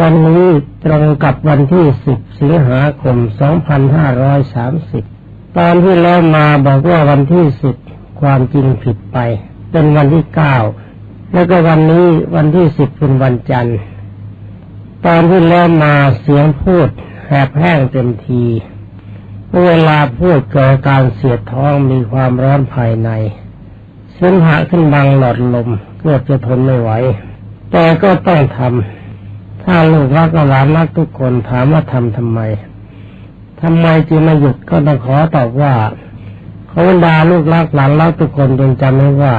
วันนี้ตรงกับวันที่สิบสิงหาคมสองพันห้าร้อยสามสิบตอนที่แล้วมาบอกว่าวันที่สิบความจริงผิดไป เป็นวันที่เก้าแล้วก็วันนี้วันที่สิบเป็นวันจันทร์ ตอนที่แล้วมาเสียงพูดแหบแห้งเต็มทีเวลาพูดเกิดการเสียดท้องมีความร้อนภายในเส้นหะขึ้นบังหลอดลมเกือบจะทนไม่ไหว แต่ก็ต้องทำ ถ้าลูกรักหลานรักทุกคนถามว่าทำทำไมทำไมจึงไม่หยุดก็ต้องขอตอบว่าเขาดาลูกรักหลานรักทุกคนจงจำไว้ว่า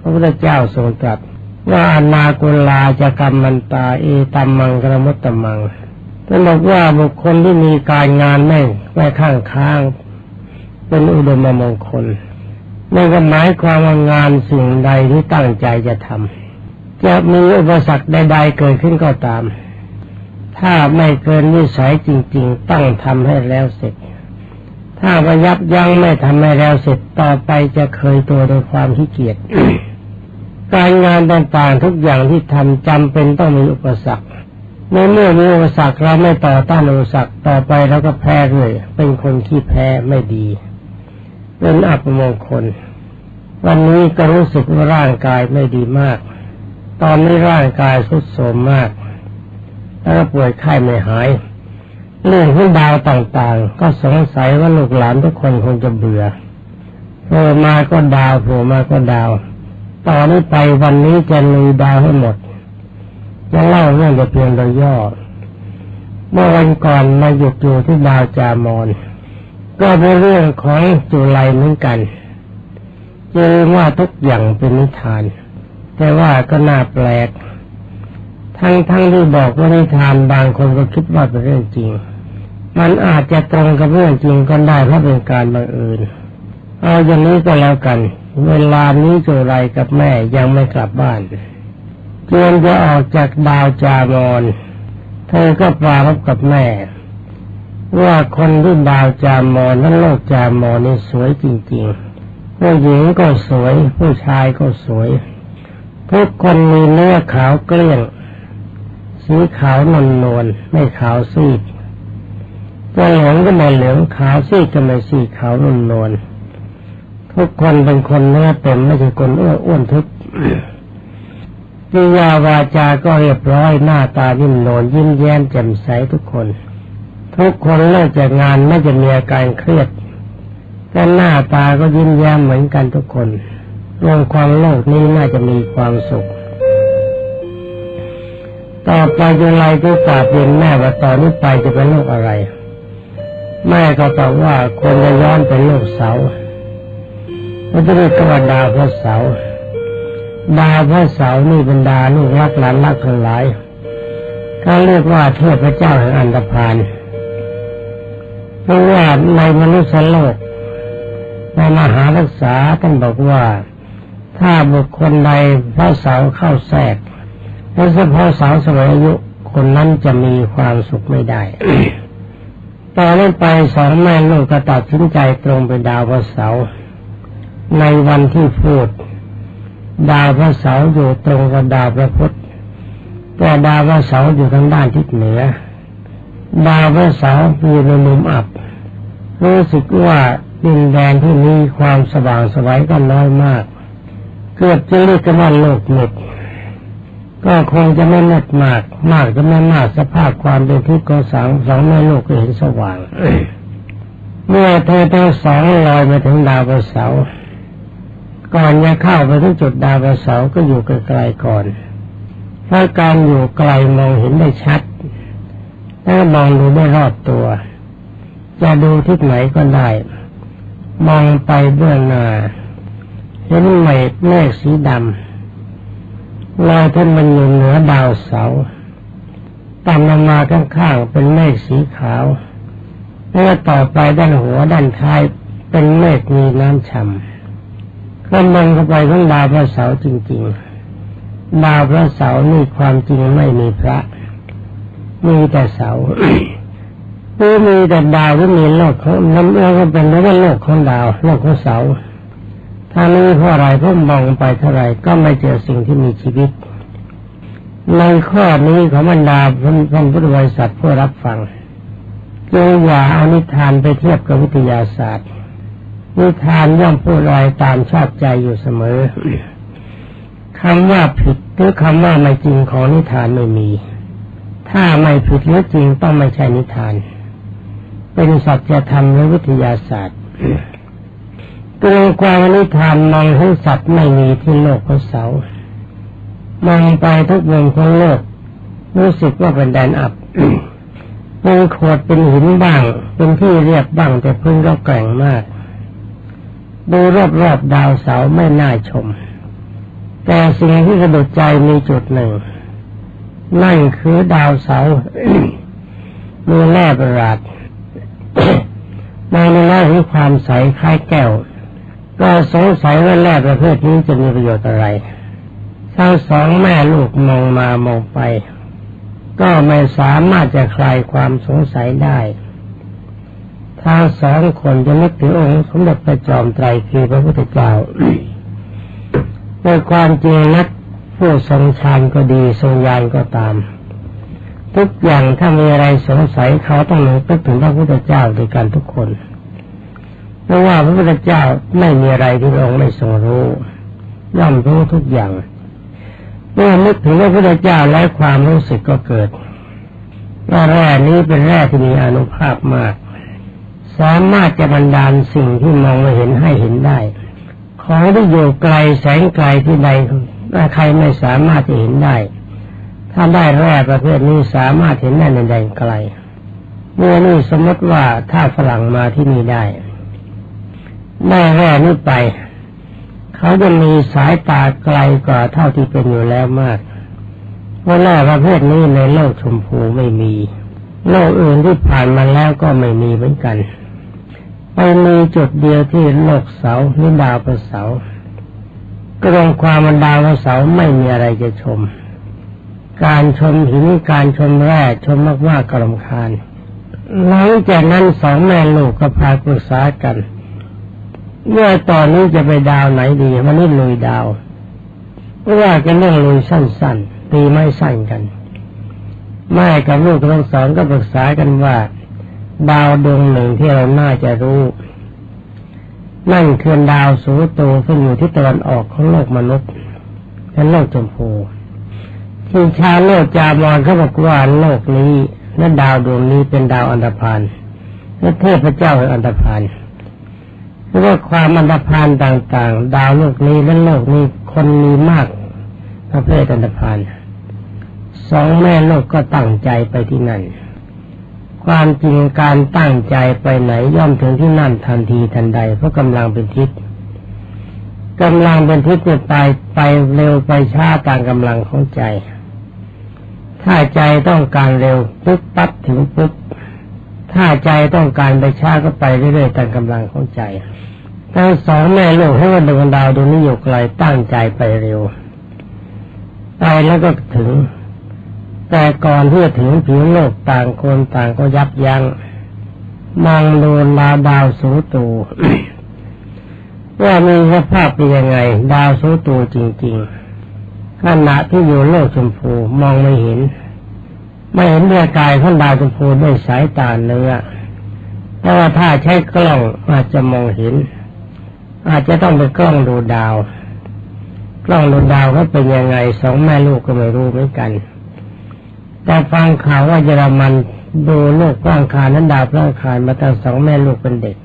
พระพุทธเจ้าทรงตรัสว่าอนากุลาจะกรรมมันตาเอตัมมังกรมุตตมังท่านบอกว่าบุคคลที่มีการงานไม่งไม่ข้างค้าง เป็นอุดมมงคลนั่นก็หมายความว่างานสิ่งใดที่ตั้งใจจะทำ จะมีอุปสรรคใดๆเกิดขึ้นก็ตาม ถ้าไม่เกินวิสัยจริง ๆ ต้องทำให้แล้วเสร็จ ถ้าว่ายับยั้งไม่ทำให้แล้วเสร็จต่อไปจะเคยตัวโดยความขี้เกียจการงานต่างๆทุกอย่างที่ทำจำเป็นต้องมีอุปสรรคในเมื่อมีอุปสรรคเราไม่ต่อต้านอุปสรรคต่อไปเราก็แพ้เลยเป็นคนขี้แพ้ไม่ดีเป็นอัปมงคล วันนี้ก็รู้สึกว่าร่างกายไม่ดีมาก ตอนนี้ร่างกายสุดโทรมมาก แล้วก็ป่วยไข้ไม่หายเรื่องที่ดาวต่างๆ ก็สงสัยว่าลูกหลานทุกคนคงจะเบื่อโผล่มาก็ดาวโผล่มาก็ดาวตอนนี้ไปวันนี้จะลุยดาวให้หมดจะเล่าเรื่องแต่เพียงโดยย่อ เมื่อวันก่อนมาหยุดอยู่ที่ดาวจามอน ก็เป็นเรื่องของจุไลเหมือนกันเจอว่าทุกอย่างเป็นนิทาน แต่ว่าก็น่าแปลก ทั้งทั้งที่บอกว่านิทานบางคนก็คิดว่าเป็นเรื่องจริง มันอาจจะตรงกับเรื่องจริงก็ได้เพราะเป็นการบังเอิญเอาอย่างนี้ก็แล้วกัน เวลานี้จุไรกับแม่ยังไม่กลับบ้านเตรียมจะออกจากดาวจามอนเธอก็ปราบกับแม่ ว่าคนที่ดาวจามอนนั้นโลกจามอนนี่สวยจริงๆผู้หญิงก็สวย ผู้ชายก็สวย ทุกคนมีเนื้อขาวเกลี้ยง สีขาวนวลนวลไม่ขาวซีดจะเหลืองก็ไม่เหลืองขาวซีดก็ไม่ซีดขาวนวลนวลทุกคนเป็นคนเนื้อเต็มไม่ใช่คนอ้วนอ้วนทึบกิยาวาจาก็เรียบร้อยหน้าตายิ้มโนนยิ้มแย้มแจ่มใสทุกคน ทุกคนเลิกจากงานไม่จะมีอาการเครียดแต่หน้าตาก็ยิ้มแย้มเหมือนกันทุกคน โลกความโลกนี้น่าจะมีความสุข ต่อไปจะไรก็กราบเรียนแม่ว่าตอนนี้ไปจะเป็นโรคอะไร แม่ก็ตอบว่าคนจะย้อนเป็นโรคเสาพระจะเรียกว่าดาวพระเสา ดาวพระเสานี่เป็นดาลูกรักหลานรักทั้งหลายเขาเรียกว่าเทพเจ้าแห่งอันตรพานเพราะว่าในมนุษย์โลกในมหารักษาท่านบอกว่า ถ้าบุคคลใดพระสาวเข้าแทรกแลวเฉพาะสาวสมัยอายุคนนั้นจะมีความสุขไม่ได้ต่อนนั้นไปสองแม่ลูกก็ตัดสินใจตรงไปดาวพระเสาร์ในวันที่พูด ดาวพระเสาร์อยู่ตรงกับดาวพระพุธแต่ดาวพระเสาร์อยู่ทางด้านทิศเหนือ ดาวพระเสาร์อยู่ในมุมอับรู้สึกว่าดินแดนที่มีความสว่างสวัยก็น้อยมาก เกือบจะเรียกว่าโลกหมดก็คงจะไม่มืดมาก มากจะไม่มากสภาพความเป็นที่ก็สังสองแม่ลูกก็เห็นสว่างเมื่อเธอทั้งสองลอยมาถึงดาวเสาร์ก่อนจะเข้าไปที่จุดดาวเสาร์ก็อยู่ไกลๆก่อนถ้าการอยู่ไกลมองเห็นได้ชัดถ้ามองดูได้รอบตัว จะดูทิศไหนก็ได้ มองไปเบื้องหน้า เห็นเมฆเมฆสีดำลอยขึ้นมันอยู่เหนือดาวเสาต่ำลงมาข้างๆเป็นเมฆสีขาวแล้วต่อไปด้านหัวด้านท้ายเป็นเมฆมีน้ำฉ่ำก็มองเข้าไปทั้งดาวพระเสาจริงๆ ดาวพระเสานี่ความจริงไม่มีพระ มีแต่เสาหรือมีแต่ดาวหรือมีโลกของน้ำเอื้อก็เป็นแล้วว่าโลกของดาวโลกของเสา ถ้านี้เพราะอะไรเพราะมองไปเท่าไรก็ไม่เจอสิ่งที่มีชีวิต ในข้อนี้ของบรรดาท่านพุทธบริษัทผู้รับฟังจงอย่าเอานิทานไปเทียบกับวิทยาศาสตร์ นิทานย่อมพูดลอยตามชอบใจอยู่เสมอคำว่าผิดหรือคำว่าไม่จริงของนิทานไม่มี ถ้าไม่ผิดหรือจริงต้องไม่ใช่นิทาน เป็นสัจธรรมหรือวิทยาศาสตร์ ตัวความนิทานมองให้สัตว์ไม่มีที่โลกเขาเสามองไปทุกมุมของโลก รู้สึกว่าเป็นแดนอับเป็นโขดเป็นหินบ้าง เป็นที่เรียบบ้างแต่พื้นก็แกร่งมาก ดูรอบๆดาวเสาไม่น่าชม แต่สิ่งที่สะดุดใจมีจุดหนึ่ง นั่นคือดาวเสามีแร่ประหลาดมองในแง่ของความใสคล้ายแก้ว ก็สงสัยว่าแร่ประเภทนี้จะมีประโยชน์อะไรทั้งสองแม่ลูกมองมามองไป ก็ไม่สามารถจะคลายความสงสัยได้ทั้งสองคนจะนึกถึงองค์สมเด็จพระจอมไตรคือพระพุทธเจ้าในความจริงนักผู้ทรงฌานก็ดีทรงญาณก็ตาม ทุกอย่างถ้ามีอะไรสงสัยเขาต้องนึกถึงพระพุทธเจ้าด้วยกันทุกคน เพราะว่าพระพุทธเจ้าไม่มีอะไรที่พระองค์ไม่ทรงรู้ย่อมรู้ทุกอย่างเมื่อนึกถึงพระพุทธเจ้าแล้วความรู้สึกก็เกิดว่าแร่นี้เป็นแร่ที่มีอนุภาพมาก สามารถจะบันดาลสิ่งที่มองไม่เห็นให้เห็นได้ ของที่อยู่ไกลแสงไกลที่ใดใครไม่สามารถจะเห็นได้ ถ้าได้แร่ประเภทนี้สามารถเห็นได้ในแดนไกลเมื่อนี่สมมติว่าถ้าฝรั่งมาที่นี่ได้ ได้แร่นี้ไป เขาจะมีสายตาไกลกว่าเท่าที่เป็นอยู่แล้วมากเพราะแร่ประเภทนี้ในโลกชมพูไม่มีโลกอื่นที่ผ่านมาแล้วก็ไม่มีเหมือนกันไปมีจุดเดียวที่โลกเสาหรือดาวประเสาก็รงความมันดาวประเสาไม่มีอะไรจะชม การชมหินการชมแร่ชมมากๆกรำคาญหลังจากนั้นสองแม่ลูกก็พาปรึกษากัน เมื่อตอนนี้จะไปดาวไหนดีมันนี่ลุยดาวเพราะว่ากันเรื่องลุยสั้นๆตีไม่สั้นกันแม่กับลูกทั้งสองก็ปรึกษากันว่า ดาวดวงหนึ่งที่เราน่าจะรู้ นั่นคือดาวสูโตซึ่งอยู่ที่ตะวันออกของโลกมนุษย์เป็นโลกชมพูที่ชาโลกจามอนเขาบอกว่าโลกนี้และดาวดวงนี้เป็นดาวอันธพาลและเทพเจ้าแห่งอันธพาล เพราะว่าความอันธพาลต่างๆ ดาวโลกนี้และโลกนี้คนมีมากประเภทอันธพาลสองแม่โลกก็ตั้งใจไปที่นั่น ความจริงการตั้งใจไปไหนย่อมถึงที่นั่นทันทีทันใด เพราะกำลังเป็นทิศกำลังเป็นทิศจะไปไปเร็วไปช้าตามกำลังของใจ ถ้าใจต้องการเร็วปุ๊บปั๊บถึงปุ๊บ ถ้าใจต้องการไปช้าก็ไปเรื่อยๆตามกำลังของใจทั้งสองแม่ลูกให้ว่าดวงดาวดวงนี้อยู่ไกลตั้งใจไปเร็วไปแล้วก็ถึง แต่ก่อนที่จะถึงผิวโลกต่างคนต่างก็ยับยัง้งมองดูดาดาวสูตูว่ามีสภาพเป็นยังไง ดาวสูตูจริง ๆ ขณะที่อยู่โลกชมพูมองไม่เห็น ไม่เห็นเรือกายของดาวชมพูด้วยสายตาเนื้อแต่ว่าถ้าใช้กล้องอาจจะมองเห็น อาจจะต้องไปกล้องดูดาว กล้องดูดาวเขาเป็นยังไงสองแม่ลูกก็ไม่รู้เหมือนกัน แต่ฟังข่าวว่าเยอรมันดูโลกกว้างคานั้นดาวกว้างคานมาตั้งสองแม่ลูกเป็นเด็ก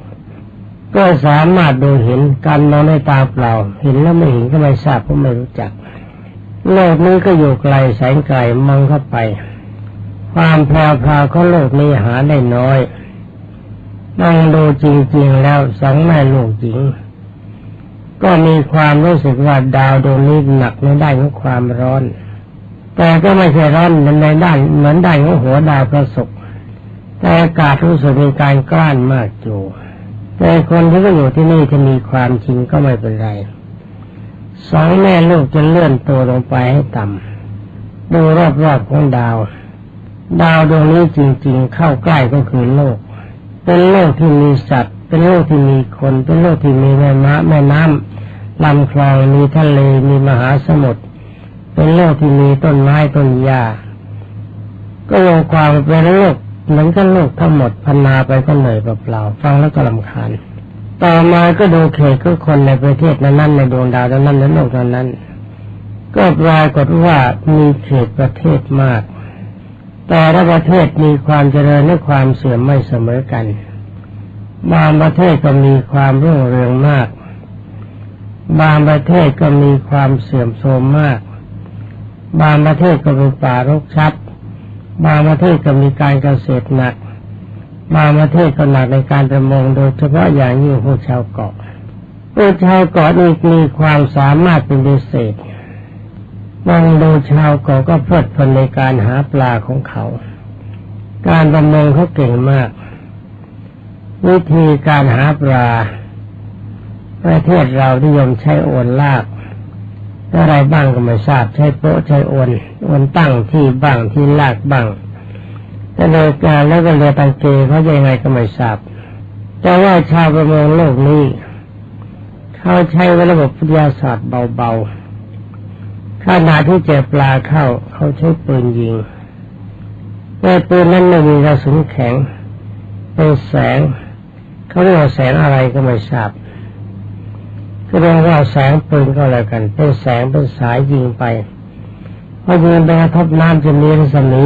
ก็สามารถดูเห็นการมองในตาเปล่า เห็นแล้วไม่เห็นก็ไม่ทราบเพราะไม่รู้จัก โลกนี้ก็อยู่ไกลแสงไกลมองเข้าไป ความแพรวพาวของโลกนี้หาได้น้อยนั่งดูจริง ๆ แล้วสองแม่ลูกหญิง ก็มีความรู้สึกว่าดาวดวงนี้หนักในด้านของความร้อน แต่ก็ไม่ใช่ร้อนในด้านเหมือนด้านของหัวดาวพระศุกร์แต่อากาศรู้สึกมีการกลั้นมากอยู่แต่คนที่ก็อยู่ที่นี่จะมีความจริงก็ไม่เป็นไรสองแม่ลูกจะเลื่อนตัวลงไปให้ต่ำดูรอบๆของดาว ดาวดวงนี้จริง ๆ เข้าใกล้ก็คือโลก เป็นโลกที่มีสัตว์ เป็นโลกที่มีคน เป็นโลกที่มีแม่น้ำแม่น้ำลำคลองมีทะเลมีมหาสมุทรเป็นโลกที่มีต้นไม้ต้นหญ้าก็รวมความเป็นโลกเหมือนกันโลกทั้งหมดพันนาไปก็เหนื่อยเปล่าๆฟังแล้วก็ลำคาญต่อมาก็ดูเขตก็คนในประเทศนั้นๆในดวงดาวนั้นๆในโลกนั้น ก็ปรากฏว่ามีเขตประเทศมาก แต่ละประเทศมีความเจริญและความเสื่อมไม่เสมอกัน บางประเทศก็มีความรุ่งเรืองมาก บางประเทศก็มีความเสื่อมโทรมมาก บางประเทศก็เป็นป่ารกชัด บางประเทศก็มีการเกษตรหนัก บางประเทศก็หนักในการประมงโดยเฉพาะอย่างยิ่งพวกชาวเกาะพวกชาวเกาะนี่มีความสามารถเป็นพิเศษ มองดูชาวเกาะก็เพลิดเพลินในการหาปลาของเขา การประมงเขาเก่งมาก วิธีการหาปลา ประเทศเราที่ยมใช้โอนลากอะไรบ้างก็ไม่ทราบใช้โป๊ะใช้โอนโอนตั้งที่บ้างที่ลากบ้างแต่โดยการแล้วก็เรือตังเกเขายังไงก็ไม่ทราบ แต่ว่าชาวประมงโลกนี้ เขาใช้ระบบวิทยาศาสตร์เบาๆ ขณะที่เจอปลาเข้าเขาใช้ปืนยิงแต่ปืนนั้นไม่มีกระสุนแข็งเป็นแสงเขาเรียกว่าแสงอะไรก็ไม่ทราบก็เรียกว่าแสงปืนก็แล้วกัน เป็นแสงเป็นสายยิงไปพอยิงไปกระทบน้ำจะมีรัศมี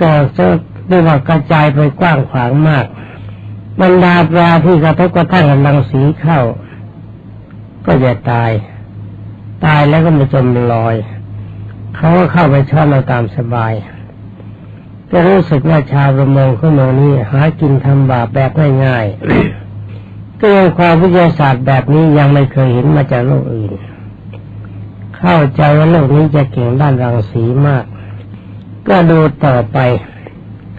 ก็จะเรียกว่ากระจายไปกว้างขวางมาก บรรดาปลาที่กระทบกระทั่งกับรังสีเข้า ก็จะตาย ตายแล้วก็ไม่จมลอย เขาก็เข้าไปช่อนเราตามสบายก็รู้สึกว่าชาวประมงของเมืองนี้หากินทำบาปแบบง่ายๆก็ยังความวิทยาศาสตร์แบบนี้ยังไม่เคยเห็นมาจากโลกอื่น เข้าใจว่าโลกนี้จะเก่งด้านรังสีมาก ก็ดูต่อไป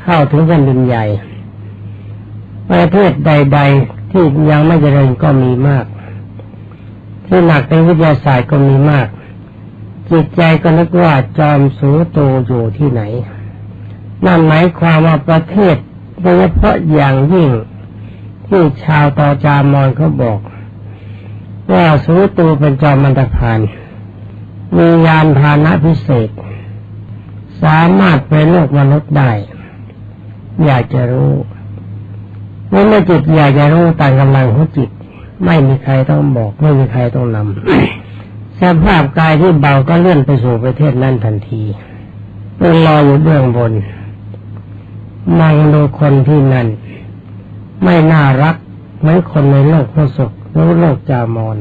เข้าถึงแผ่นดินใหญ่ประเทศใด ๆ ที่ยังไม่เจริญก็มีมาก ที่หนักในวิทยาศาสตร์ก็มีมาก จิตใจก็นึกว่าจอมสูโตอยู่ที่ไหน นั่นหมายความว่าประเทศโดยเฉพาะอย่างยิ่งที่ชาวตอจามอนเขาบอก ว่าสูตูเป็นจอมมันตพานมียานพานะพิเศษ สามารถไปโลกมนุษย์ได้ อยากจะรู้เมื่อจิตอยากจะรู้ตามกำลังของจิต ไม่มีใครต้องบอก ไม่มีใครต้องนำสภาพกายที่เบาก็เลื่อนไปสู่ประเทศนั้นทันทีเป็นรออยู่เบื้องบนนั่งดูคนที่นั่น ไม่น่ารักเหมือนคนในโลกพระศกหรือโลกจามอน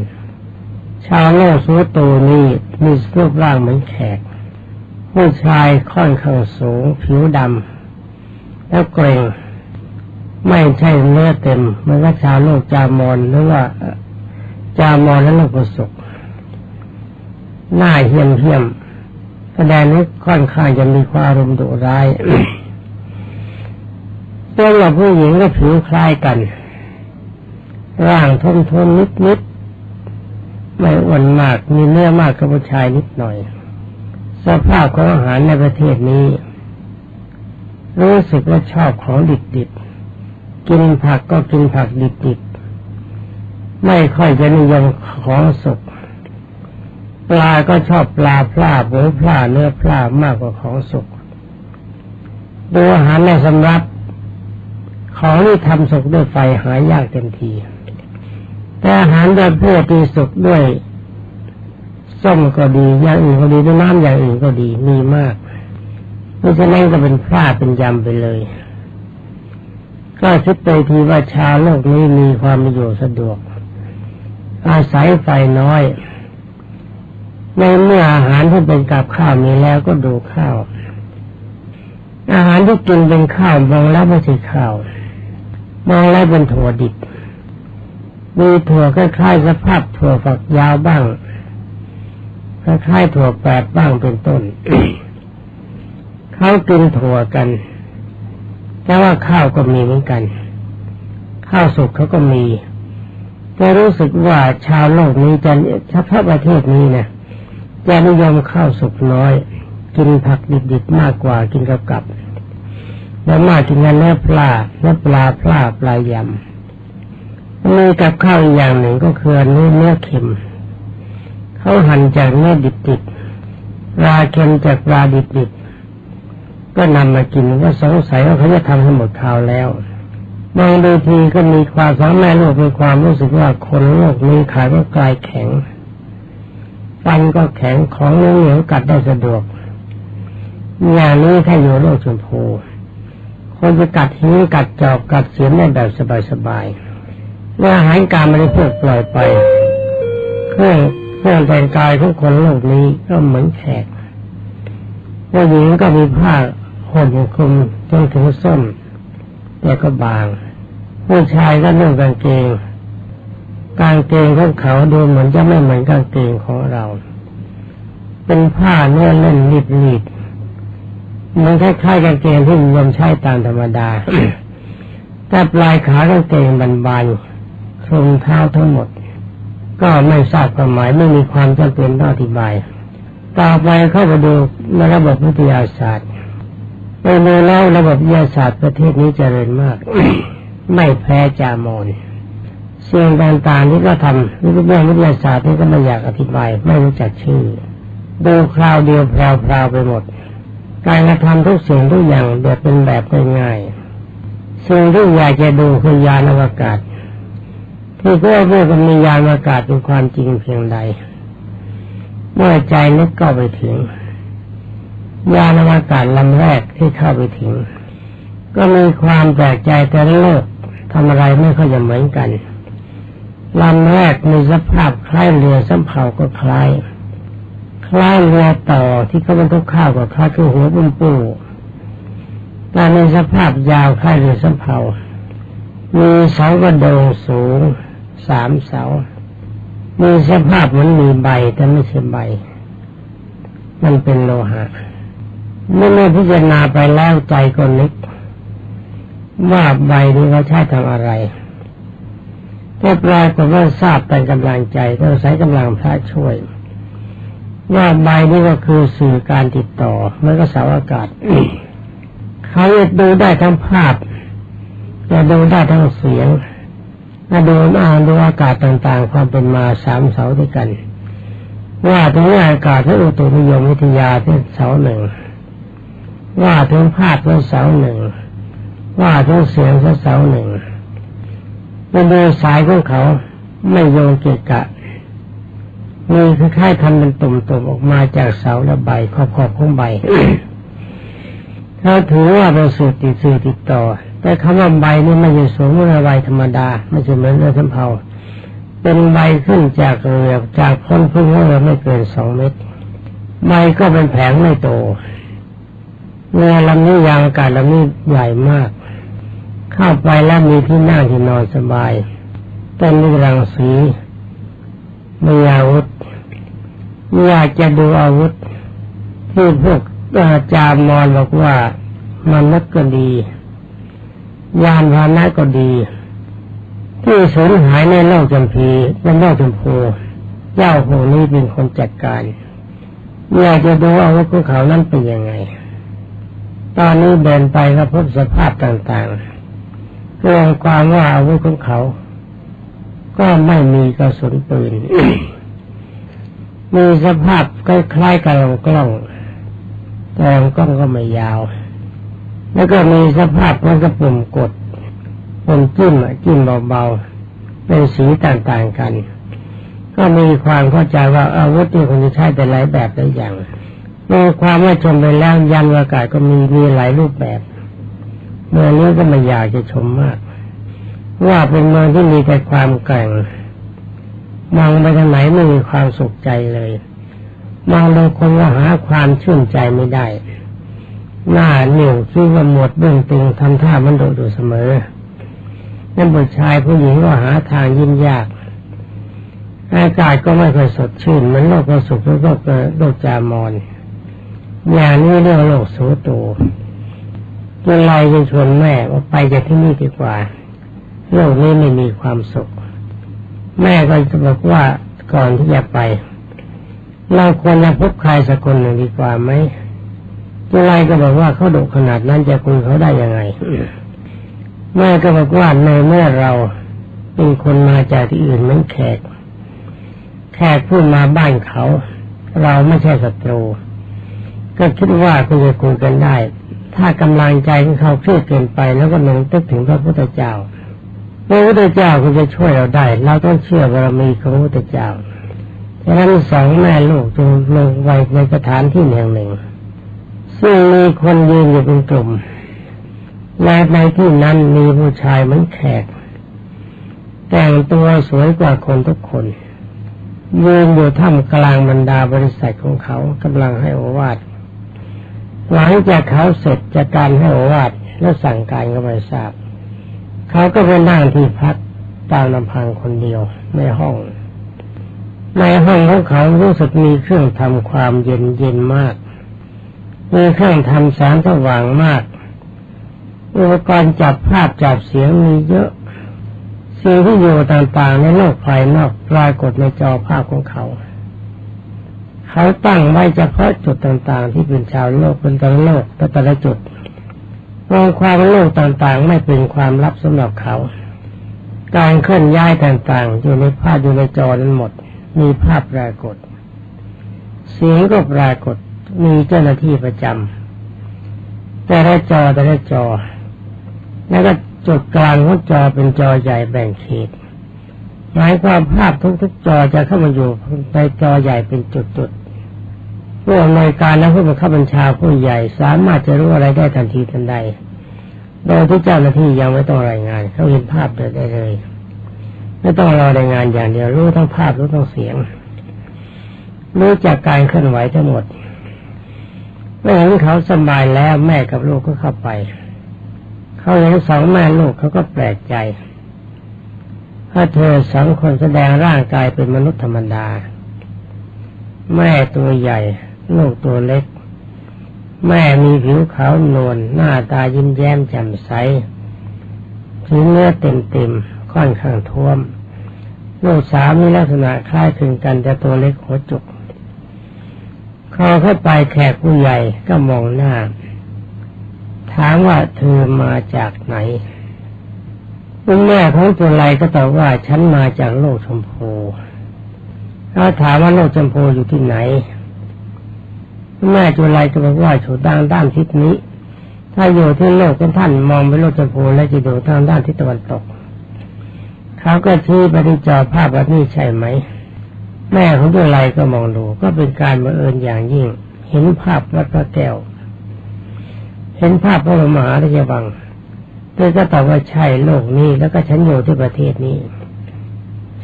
ชาวโลกสุโตนี้มีรูปร่างเหมือนแขก ผู้ชายค่อนข้างสูง ผิวดำแล้วเกรง ไม่ใช่เนื้อเต็มมือนกับชาวโลกจามอนหรือว่าจามอนและโลกพระศกหน้าเหี้ยมเหี้ยมแสดงนี้ค่อนข้างจะมีความรุมดุร้ายตัวกับผู้หญิงก็ผิวคล้ายกัน ร่างทนทนนิดนิดไม่อ้วนมาก มีเนื้อมากกับผู้ชายนิดหน่อย สภาพของอาหารในประเทศนี้ รู้สึกว่าชอบของดิบดิบ กินผักก็กินผักดิบดิบไม่ค่อยจะนิยมของสุกปลาก็ชอบปลาพลาหมูพลาเนื้อพลามากกว่าของสุกดูอาหารในสำรับ ของที่ทำสุกด้วยไฟหายากเต็มที แต่อาหารประเภทที่สุกด้วยส้มก็ดีอย่างอื่นก็ดีด้วยน้ำอย่างอื่นก็ดีมีมากเพราะฉะนั้นก็เป็นพลาดเป็นยำไปเลย ก็คิดไปทีว่าชาโลกนี้มีความอยู่สะดวก อาศัยไฟน้อย ในเมื่ออาหารที่เป็นกับข้าวมีแล้วก็ดูข้าว อาหารที่กินเป็นข้าวมองแล้วไม่ใช่ข้าวมองแล้วเป็นถั่วดิบมีถั่วคล้ายๆสภาพถั่วฝักยาวบ้างคล้ายๆถั่วแปดบ้างเป็นต้นเขากินถั่วกัน แต่ว่าข้าวก็มีเหมือนกัน ข้าวสุกเขาก็มีแต่รู้สึกว่าชาวโลกนี้จะเฉพาะประเทศนี้นะจะนิยมข้าวสุกน้อย กินผักดิบๆมากกว่ากินกับกับแล้วมากินเนื้อปลาเนื้อปลาปลาปลายำมีกับข้าวอย่างหนึ่งก็คือเนื้อเนื้อเค็มเขาหั่นจากเนื้อดิบๆปลาเค็มจากปลาดิบๆ ก็นำมากินก็สงสัยว่าเขาจะทำให้หมดข่าวแล้วบางดูทีก็มีความสามารถโลกมีความรู้สึกว่าคนโลกนี้ขายก็กลายแข็งฟันก็แข็งของเหนียวกัดได้สะดวกอย่างนี้ถ้าอยู่โลกชมพูคนจะกัดหินกัดจอบกัดเสียมได้แบบสบายๆเมื่ออาหารการไม่ได้พูดปล่อยไปเครื่องเครื่องแต่งกายของคนโลกนี้ก็เหมือนแขกผู้หญิงก็มีผ้า ห่มคุมจนถึงส้นแต่ก็บาง ผู้ชายก็นุ่งกางเกงกางเกงของเขาดูเหมือนจะไม่เหมือนกางเกงของเรา เป็นผ้าเนื้อเล่นรีดมันคล้ายๆกางเกงที่นิยมใช้ตามธรรมดา แต่ปลายขากางเกงบานๆคลุมเท้าทั้งหมด ก็ไม่ทราบความหมายไม่มีความจำเป็นต้องอธิบาย ต่อไปเข้าไปดูในระบบวิทยาศาสตร์ ไปดูแล้วระบบวิทยาศาสตร์ประเทศนี้เจริญมาก ไม่แพ้จามอนสิ่งต่างๆที่ก็ทำนี่ก็เรื่องวิทยาศาสตร์นี่ก็ไม่อยากอธิบาย ไม่รู้จักชื่อดูคราวเดียวแพรวๆไปหมด การกระทำทุกสิ่งทุกอย่างแบบเป็นแบบง่ายๆสิ่งที่อยากจะดูคือยานอวกาศที่เพื่อเพื่อมียานอวกาศเป็นความจริงเพียงใดเมื่อใจนึกเข้าไปถึง ยานอวกาศลำแรกที่เข้าไปถึง ก็มีความแปลกใจแต่โลกทำอะไรไม่ค่อยจะเหมือนกันลำแรกมีสภาพคล้ายเรือสำเภาก็คล้าย คล้ายเรือต่อที่เขาบรรทุกข้าวกับคล้ายคือหัวปุ้มปูแต่ในสภาพยาวคล้ายเรือสำเภามีเสากระโดงสูงสามเสา มีสภาพเหมือนมีใบแต่ไม่ใช่ใบ มันเป็นโลหะ เมื่อเมื่อพิจารณาไปแล้วใจก็นึกว่าใบนี้เขาใช้ทำอะไรก็ปลายก็ว่าทราบเป็นกำลังใจต้องใช้กำลังพระช่วย ว่าใบนี้ก็คือสื่อการติดต่อมันก็สาวอากาศเขาจะดูได้ทั้งภาพจะดูได้ทั้งเสียงจะดูอ่านดูอากาศต่างๆ ความเป็นมาสามเสาด้วยกัน ว่าถึงอากาศที่อุตุนิยมวิทยาที่เสาหนึ่ง ว่าถึงภาพที่เสาหนึ่ง ว่าถึงเสียงที่เสาหนึ่งเป็นโดยสายของเขาไม่โยงเกะกะมีคล้ายๆทำเป็นตุ่มๆออกมาจากเสาและใบขอบๆของใบเขาถือว่าเป็นสูตรติดสื่อติดต่อ แต่คำว่าใบนี่ไม่ใช่สูงเรือใบธรรมดาไม่ใช่เหมือนเรือสำเภาเป็นใบขึ้นจากเรือจากพ้นพึ่งเรือไม่เกินสองเมตรใบก็เป็นแผงไม่โต เรือลำนี้ยางอากาศลำนี้ใหญ่มาก เข้าไปแล้วมีที่นั่งที่นอนสบายต้นนิรังสีมีอาวุธอยากจะดูอาวุธ ที่พวกอาจารย์มอนบอกว่ามันนักก็ดี ยานพานะก็ดี ที่สูญหายในโลกจำพีในโลกจำพูเจ้าโหนี้เป็นคนจัดการอยากจะดูอาวุธของเขานั้นเป็นยังไง ตอนนี้เดินไปก็พบสภาพต่างๆรวมความว่าอาวุธของเขา ก็ไม่มีกระสุนปืน มีสภาพคล้ายๆกับลำกล้อง แต่ลำกล้องก็ไม่ยาว แล้วก็มีสภาพมันก็ปุ่มกดปุ่มจิ้มจิ้มเบาๆเป็นสีต่างๆกัน ก็มีความเข้าใจว่าอาวุธที่คนจะใช้แต่หลายแบบหลายอย่าง มีความว่าชมไปแล้วยันอากาศก็มีมีหลายรูปแบบ เมื่อนี้ก็ไม่อยากจะชมมาก ว่าเป็นเมืองที่มีแต่ความแกร่งมองไปทางไหนไม่มีความสุขใจเลยมองบางคนก็หาความชื่นใจไม่ได้ หน้าเหนียวคิดว่าหมดเบื้องตึงทำท่ามันโดดอยู่เสมอนั่นผู้ชายผู้หญิงก็หาทางยิ้มยากอากาศก็ไม่ค่อยสดชื่นเหมือนโลกประสุขหรือโลกโลกจามอน อย่างนี้เรื่องโลกโสูโตจนไรจะชวนแม่ว่าไปจากที่นี่ดีกว่า โลกนี้ไม่มีความสุข แม่ก็จะบอกว่าก่อนที่จะไป เราควรจะพบใครสักคนหนึ่งดีกว่าไหมจะไรก็บอกว่าเขาดุขนาดนั้นจะคุยเขาได้ยังไงแม่ก็บอกว่าในเมื่อเราเป็นคนมาจากที่อื่นเหมือนแขก แขกพูดมาบ้านเขา เราไม่ใช่ศัตรู ก็คิดว่าคุณจะคุยกันได้ ถ้ากำลังใจของเขาเครียดเกินไปแล้วก็นึกตึกถึงพระพุทธเจ้าพระพุทธเจ้าคุณจะช่วยเราได้ เราต้องเชื่อบารมีของพระพุทธเจ้าฉะนั้นสองแม่ลูกจึงลงไว้ในสถานที่แห่งหนึ่ง ซึ่งมีคนยืนอยู่เป็นกลุ่มและในที่นั้นมีผู้ชายเหมือนแขก แต่งตัวสวยกว่าคนทุกคนยืนอยู่ท่ามกลางบรรดาบริษัทของเขากำลังให้อวาท หลังจากเขาเสร็จจากการให้โอวาทและสั่งการก็ไม่ทราบ เขาก็ไปนั่งที่พักตามลำพังคนเดียวในห้อง ในห้องของเขารู้สึกมีเครื่องทำความเย็นเย็นมาก มีเครื่องทำแสงสว่างมาก อุปกรณ์จับภาพจับเสียงมีเยอะสิ่งที่อยู่ต่างๆในโลกภายนอกปรากฏในจอภาพของเขา เขาตั้งไว้เฉพาะจุดต่างๆ ที่เป็นชาวโลกเป็นต่ละโลกแต่ละจุดมองความโลกต่างๆ ไม่เป็นความลับสำหรับเขา การเคลื่อนย้ายต่างๆ อยู่ในภาพอยู่ในจอนั้นหมด มีภาพปรากฏ เสียงก็ปรากฏ มีเจ้าหน้าที่ประจำแต่ละจอแต่ละจอ แล้วก็จุดกลางของจอเป็นจอใหญ่แบ่งเขตหมายความภาพทุกๆจอจะเข้ามาอยู่ในจอใหญ่เป็นจุดๆ ผู้อำนวยการและผู้บังคับบัญชาผู้ใหญ่สามารถจะรู้อะไรได้ทันทีทันใด โดยที่เจ้าหน้าที่ยังไม่ต้องรายงาน เขาเห็นภาพได้เลย ไม่ต้องรอรายงานอย่างเดียวรู้ทั้งภาพรู้ทั้งเสียง รู้จากการเคลื่อนไหวทั้งหมดเมื่อเห็นเขาสบายแล้วแม่กับลูกก็เข้าไป เขาเห็นสองแม่ลูกเขาก็แปลกใจถ้าเธอสองคนแสดงร่างกายเป็นมนุษย์ธรรมดา แม่ตัวใหญ่ ลูกตัวเล็ก แม่มีผิวขาวนวลหน้าตายิ้มแย้มแจ่มใสผิวเนื้อเต็มเต็มค่อนข้างท้วม ลูกสาวมีลักษณะคล้ายคลึงกันแต่ตัวเล็กหัวจุกเขาเข้าไปแขกผู้ใหญ่ก็มองหน้า ถามว่าเธอมาจากไหนคุณแม่ของตัวไรก็ตอบว่าฉันมาจากโลกชมพูเขาถามว่าโลกชมพูอยู่ที่ไหน แม่จุไรก็บอกว่าอยู่ด้านด้านทิศนี้ ถ้าอยู่ที่โลกของท่านมองไปโลกชมพูและจะดูทางด้านทิศตะวันตก เขาก็ชี้ไปที่จอภาพว่านี่ใช่ไหม แม่ของตัวไรก็มองดูก็เป็นการบังเอิญอย่างยิ่ง เห็นภาพวัดพระแก้ว เห็นภาพพระมหาราชวังเธอก็ตอบว่าใช่โลกนี้แล้วก็ฉันอยู่ที่ประเทศนี้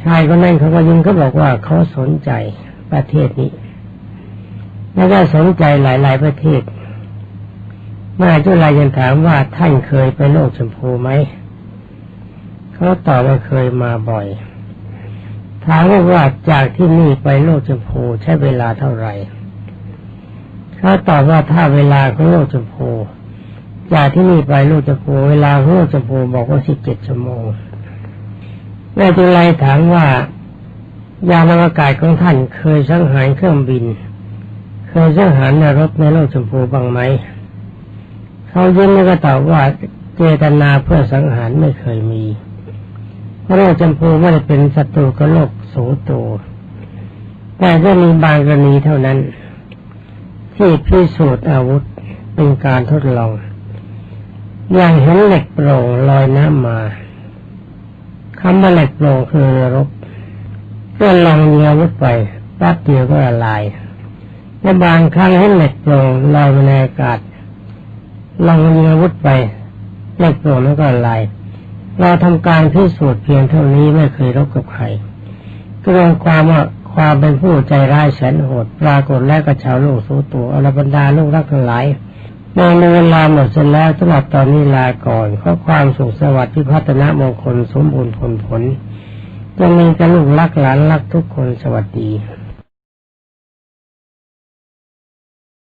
ชายคนนั้นเขาก็ยิงเขาบอกว่าเขาสนใจประเทศนี้ แล้วก็สนใจหลาย ๆ ประเทศมาจุลายันถามว่าท่านเคยไปโลกชมพูไหมเขาตอบว่าเคยมาบ่อย ถามว่าจากที่นี่ไปโลกชมพูใช้เวลาเท่าไหร่เขาตอบว่าถ้าเวลาของโลกชมพูจากที่นี่ไปโลกจะพูเวลาลูกจะพูบอกว่าสิบเจ็ดชั่วโมงแม่จุไรถามว่ายานอวกาศของท่านเคยสังหารเครื่องบิน เคยสังหารในรถในโลกชมพูบ้างไหม เขายิ้มแล้วก็ตอบว่าเจตนาเพื่อสังหารไม่เคยมีโลกชมพูไม่ได้เป็นศัตรูกับโลกโสโตแต่ก็มีบางกรณีเท่านั้น ที่พิสูจน์อาวุธเป็นการทดลอง อย่างเห็นเหล็กโปร่งลอยน้ำมาคำว่าเหล็กโปร่งคือเรือรบก็ลองเยียวุธไปแป๊บเดียวก็ละลาย และบางครั้งเห็นเหล็กโปร่งลอยในอากาศลองเยียวุธไปเหล็กโปร่งแล้วก็ลายเราทำการพิสูจน์เพียงเท่านี้ไม่เคยรบกับใครก็รองความว่าความเป็นผู้ใจร้ายแสนโหดปรากฏและกระชาวโลกสู้ตัวอรบรรดาลูกรักทั้งหลายมองในเวลาหมดเสร็จแล้วสำหรับตอนนี้ลาก่อนข้อความสุขสวัสดิ์ที่พัฒนามงคลสมบูรณ์ผลผลจะมีกระลูกรักหลานรักทุกคนสวัสดี